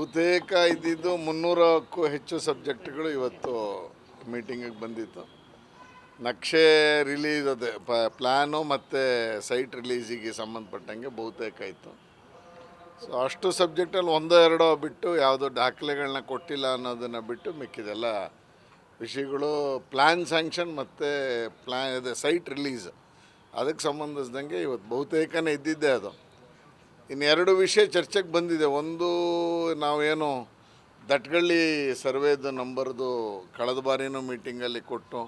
ಬಹುತೇಕ ಇದ್ದಿದ್ದು ಮುನ್ನೂರಕ್ಕೂ ಹೆಚ್ಚು ಸಬ್ಜೆಕ್ಟ್ಗಳು ಇವತ್ತು ಮೀಟಿಂಗಿಗೆ ಬಂದಿತ್ತು. ನಕ್ಷೆ ರಿಲೀಸ್ ಅದೇ, ಪ ಪ್ಲ್ಯಾನು ಮತ್ತು ಸೈಟ್ ರಿಲೀಸಿಗೆ ಸಂಬಂಧಪಟ್ಟಂಗೆ ಬಹುತೇಕ ಇತ್ತು. ಸೊ, ಅಷ್ಟು ಸಬ್ಜೆಕ್ಟಲ್ಲಿ ಒಂದೋ ಎರಡೋ ಬಿಟ್ಟು ಯಾವುದೋ ದಾಖಲೆಗಳನ್ನ ಕೊಟ್ಟಿಲ್ಲ ಅನ್ನೋದನ್ನು ಬಿಟ್ಟು ಮಿಕ್ಕಿದೆಲ್ಲ ವಿಷಯಗಳು ಪ್ಲ್ಯಾನ್ ಸ್ಯಾಂಕ್ಷನ್ ಮತ್ತು ಪ್ಲ್ಯಾನ್ ಅದೇ ಸೈಟ್ ರಿಲೀಸ್. ಅದಕ್ಕೆ ಸಂಬಂಧಿಸಿದಂಗೆ ಇವತ್ತು ಬಹುತೇಕನೇ ಇದ್ದಿದ್ದೇ ಅದು. ಇನ್ನೆರಡು ವಿಷಯ ಚರ್ಚೆಗೆ ಬಂದಿದೆ. ಒಂದು, ನಾವೇನು ದಟ್ಗಳ್ಳಿ ಸರ್ವೇದು ನಂಬರ್ದು ಕಳೆದ ಬಾರಿನೂ ಮೀಟಿಂಗಲ್ಲಿ ಕೊಟ್ಟು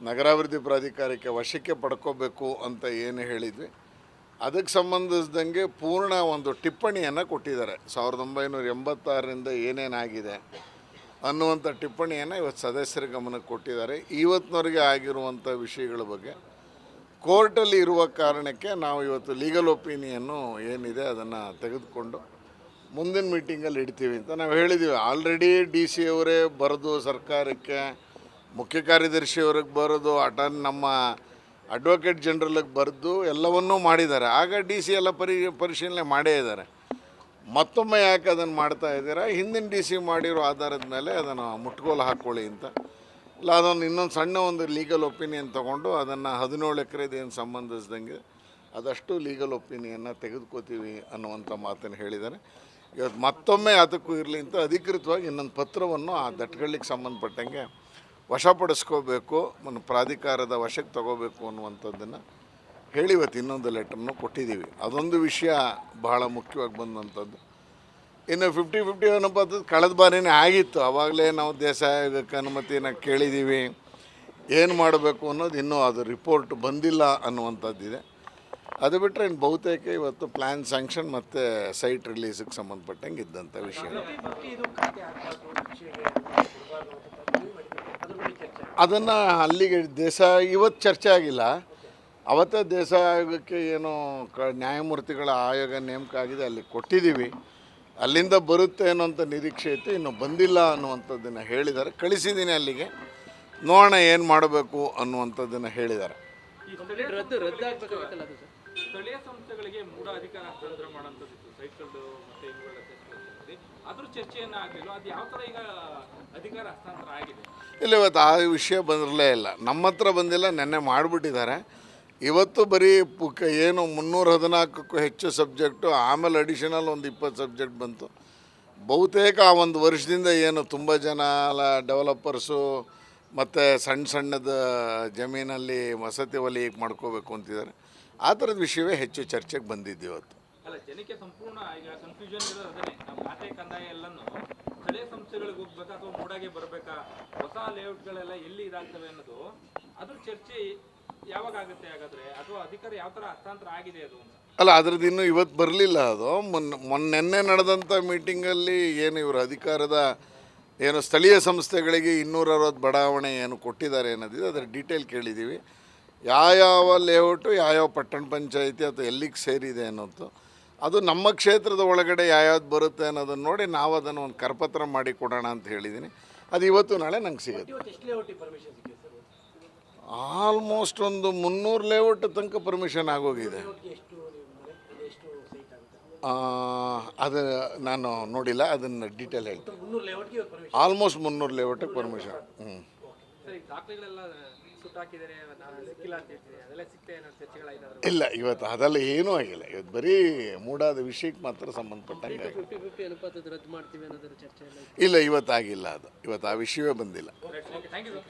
ನಗರಾಭಿವೃದ್ಧಿ ಪ್ರಾಧಿಕಾರಕ್ಕೆ ವಶಕ್ಕೆ ಪಡ್ಕೋಬೇಕು ಅಂತ ಏನು ಹೇಳಿದ್ವಿ. ಅದಕ್ಕೆ ಸಂಬಂಧಿಸಿದಂಗೆ ಪೂರ್ಣ ಒಂದು ಟಿಪ್ಪಣಿಯನ್ನು ಕೊಟ್ಟಿದ್ದಾರೆ. ಸಾವಿರದ ಒಂಬೈನೂರ ಎಂಬತ್ತಾರರಿಂದ ಏನೇನಾಗಿದೆ ಅನ್ನುವಂಥ ಟಿಪ್ಪಣಿಯನ್ನು ಇವತ್ತು ಸದಸ್ಯರ ಗಮನಕ್ಕೆ ಕೊಟ್ಟಿದ್ದಾರೆ. ಇವತ್ತಿನವರೆಗೆ ಆಗಿರುವಂಥ ವಿಷಯಗಳ ಬಗ್ಗೆ ಕೋರ್ಟಲ್ಲಿ ಇರುವ ಕಾರಣಕ್ಕೆ ನಾವು ಇವತ್ತು ಲೀಗಲ್ ಒಪಿನಿಯನ್ನು ಏನಿದೆ ಅದನ್ನು ತೆಗೆದುಕೊಂಡು ಮುಂದಿನ ಮೀಟಿಂಗಲ್ಲಿ ಇಡ್ತೀವಿ ಅಂತ ನಾವು ಹೇಳಿದ್ದೀವಿ ಆಲ್ರೆಡಿ ಡಿ ಸಿ ಅವರೇ ಬರೆದು, ಸರ್ಕಾರಕ್ಕೆ, ಮುಖ್ಯ ಕಾರ್ಯದರ್ಶಿ ಅವ್ರಿಗೆ ಬರೆದು ಅಟನ್ ನಮ್ಮ ಅಡ್ವೊಕೇಟ್ ಜನರಲ್ಗೆ ಬರೆದು, ಎಲ್ಲವನ್ನೂ ಮಾಡಿದ್ದಾರೆ. ಆಗ ಡಿ ಸಿ ಎಲ್ಲ ಪರಿ, ಪರಿಶೀಲನೆ ಮಾಡೇ ಇದ್ದಾರೆ. ಮತ್ತೊಮ್ಮೆ ಯಾಕೆ ಅದನ್ನು ಮಾಡ್ತಾ ಇದ್ದೀರಾ? ಹಿಂದಿನ ಡಿ ಸಿ ಮಾಡಿರೋ ಆಧಾರದ ಮೇಲೆ ಅದನ್ನು ಮುಟ್ಗೋಲು ಹಾಕ್ಕೊಳ್ಳಿ ಅಂತ ಇಲ್ಲ, ಅದೊಂದು ಇನ್ನೊಂದು ಸಣ್ಣ ಒಂದು ಲೀಗಲ್ ಒಪಿನಿಯನ್ ತೊಗೊಂಡು ಅದನ್ನು ಹದಿನೇಳು ಎಕರೆದು ಏನು ಸಂಬಂಧಿಸಿದಂಗೆ ಅದಷ್ಟು ಲೀಗಲ್ ಒಪಿನಿಯನ್ನ ತೆಗೆದುಕೋತೀವಿ ಅನ್ನುವಂಥ ಮಾತನ್ನು ಹೇಳಿದ್ದಾರೆ. ಇವತ್ತು ಮತ್ತೊಮ್ಮೆ ಅದಕ್ಕೂ ಇರಲಿ ಅಂತ ಅಧಿಕೃತವಾಗಿ ಇನ್ನೊಂದು ಪತ್ರವನ್ನು ಆ ದಟ್ಗಳಿಗೆ ಸಂಬಂಧಪಟ್ಟಂಗೆ ವಶಪಡಿಸ್ಕೋಬೇಕು, ಒಂದು ಪ್ರಾಧಿಕಾರದ ವಶಕ್ಕೆ ತಗೋಬೇಕು ಅನ್ನುವಂಥದ್ದನ್ನು ಹೇಳಿ ಇವತ್ತು ಇನ್ನೊಂದು ಲೆಟ್ರನ್ನು ಕೊಟ್ಟಿದ್ದೀವಿ. ಅದೊಂದು ವಿಷಯ ಬಹಳ ಮುಖ್ಯವಾಗಿ ಬಂದಂಥದ್ದು. ಇನ್ನು ಫಿಫ್ಟಿ ಫಿಫ್ಟಿ ಅನ್ನೋದು ಕಳೆದ ಬಾರಿನೇ ಆಗಿತ್ತು. ಆವಾಗಲೇ ನಾವು ದೇಶ ಇದಕ್ಕೆ ಅನುಮತಿನ ಕೇಳಿದ್ದೀವಿ ಏನು ಮಾಡಬೇಕು ಅನ್ನೋದು ಇನ್ನೂ ಅದು ರಿಪೋರ್ಟ್ ಬಂದಿಲ್ಲ ಅನ್ನುವಂಥದ್ದಿದೆ. ಅದು ಬಿಟ್ಟರೆ ಇನ್ನು ಬಹುತೇಕ ಇವತ್ತು ಪ್ಲ್ಯಾನ್ ಸ್ಯಾಂಕ್ಷನ್ ಮತ್ತು ಸೈಟ್ ರಿಲೀಸಿಗೆ ಸಂಬಂಧಪಟ್ಟಂಗೆ ಇದ್ದಂಥ ವಿಷಯ. ಅದನ್ನು ಅಲ್ಲಿಗೆ ದೇಶ ಇವತ್ತು ಚರ್ಚೆ ಆಗಿಲ್ಲ. ಅವತ್ತೇ ದೇಶ ಆಯೋಗಕ್ಕೆ ಏನು ಕ ನ್ಯಾಯಮೂರ್ತಿಗಳ ಆಯೋಗ ನೇಮಕ ಆಗಿದೆ ಅಲ್ಲಿ ಕೊಟ್ಟಿದ್ದೀವಿ. ಅಲ್ಲಿಂದ ಬರುತ್ತೆ ಅನ್ನೋಂಥ ನಿರೀಕ್ಷೆ ಇತ್ತು. ಇನ್ನು ಬಂದಿಲ್ಲ ಅನ್ನುವಂಥದ್ದನ್ನು ಹೇಳಿದ್ದಾರೆ. ಕಳಿಸಿದ್ದೀನಿ ಅಲ್ಲಿಗೆ. ನೋಡೋಣ ಏನು ಮಾಡಬೇಕು ಅನ್ನುವಂಥದ್ದನ್ನು ಹೇಳಿದ್ದಾರೆ. ಇಲ್ಲ ಇವತ್ತು ಆ ವಿಷಯ ಬಂದಿರಲೇ ಇಲ್ಲ. ನಮ್ಮ ಹತ್ರ ಬಂದಿಲ್ಲ ನೆನ್ನೆ ಮಾಡಿಬಿಟ್ಟಿದ್ದಾರೆ. ಇವತ್ತು ಬರೀ ಪುಕ್ಕ ಏನು ಮುನ್ನೂರ ಹದಿನಾಲ್ಕಕ್ಕೂ ಹೆಚ್ಚು ಸಬ್ಜೆಕ್ಟು, ಆಮೇಲೆ ಅಡಿಷನಲ್ ಒಂದು ಇಪ್ಪತ್ತು ಸಬ್ಜೆಕ್ಟ್ ಬಂತು. ಬಹುತೇಕ ಆ ಒಂದು ವರ್ಷದಿಂದ ಏನು ತುಂಬ ಜನ ಡೆವಲಪರ್ಸು ಮತ್ತು ಸಣ್ಣ ಸಣ್ಣದ ಜಮೀನಲ್ಲಿ ವಸತಿ ಒಲಿ ಮಾಡ್ಕೋಬೇಕು ಅಂತಿದ್ದಾರೆ. ಆ ಥರದ ವಿಷಯವೇ ಹೆಚ್ಚು ಚರ್ಚೆಗೆ ಬಂದಿದ್ದು ಇವತ್ತು. ಸಂಸ್ಥೆಗಳಿಗೆ ಬರಬೇಕಾ? ಹೊಸ ಲೇಔಟ್ಗಳೆಲ್ಲ ಎಲ್ಲಿ ಇದಾಗ್ತವೆ ಅನ್ನೋದು ಅದ್ರ ಚರ್ಚೆ ಅಲ್ಲ ಅದ್ರದ್ದು ಇನ್ನೂ ಇವತ್ತು ಬರಲಿಲ್ಲ ಅದು. ಮೊನ್ನೆ ಮೊನ್ನೆ ನಡೆದಂಥ ಮೀಟಿಂಗಲ್ಲಿ ಏನು ಇವರು ಅಧಿಕಾರದ ಏನು ಸ್ಥಳೀಯ ಸಂಸ್ಥೆಗಳಿಗೆ ಇನ್ನೂರ ಅರವತ್ತು ಬಡಾವಣೆ ಏನು ಕೊಟ್ಟಿದ್ದಾರೆ ಅನ್ನೋದಿದೆ ಅದರ ಡೀಟೇಲ್ ಕೇಳಿದ್ದೀವಿ. ಯಾವ್ಯಾವ ಲೇಔಟು ಯಾವ್ಯಾವ ಪಟ್ಟಣ ಪಂಚಾಯಿತಿ ಅಥವಾ ಎಲ್ಲಿಗೆ ಸೇರಿದೆ ಅನ್ನೋದು. ಅದು ನಮ್ಮ ಕ್ಷೇತ್ರದ ಒಳಗಡೆ ಯಾವ್ಯಾವ್ದು ಬರುತ್ತೆ ಅನ್ನೋದನ್ನು ನೋಡಿ ನಾವು ಅದನ್ನು ಒಂದು ಕರಪತ್ರ ಮಾಡಿ ಕೊಡೋಣ ಅಂತ ಹೇಳಿದ್ದೀನಿ ಅದು ಇವತ್ತು ನಾಳೆ ನಂಗೆ ಸಿಗುತ್ತೆ ಇವತ್ತು ಎಷ್ಟು ಲೇಔಟಿಗೆ ಪರ್ಮಿಷನ್ ಸಿಕ್ಕಿದೆ ಸರ್ ಆಲ್ಮೋಸ್ಟ್ ಒಂದು ಮುನ್ನೂರು ಲೇಔಟ್ ತನಕ ಪರ್ಮಿಷನ್ ಆಗೋಗಿದೆ. ಅದು ನಾನು ನೋಡಿಲ್ಲ ಅದನ್ನು ಡೀಟೇಲ್ ಹೇಳ್ತೀನಿ. ಆಲ್ಮೋಸ್ಟ್ ಮುನ್ನೂರು ಲೇಔಟಿಗೆ ಪರ್ಮಿಷನ್ ಹ್ಞೂ ಇಲ್ಲ ಇವತ್ತು ಅದೆಲ್ಲ ಏನೂ ಆಗಿಲ್ಲ. ಇವತ್ತು ಬರೀ ಮೂಡಾದ ವಿಷಯಕ್ಕೆ ಮಾತ್ರ ಸಂಬಂಧಪಟ್ಟಂಗೆ ಎಲ್ಲ ಇಲ್ಲ ಇವತ್ತು ಆಗಿಲ್ಲ ಅದು. ಇವತ್ತು ಆ ವಿಷಯವೇ ಬಂದಿಲ್ಲ.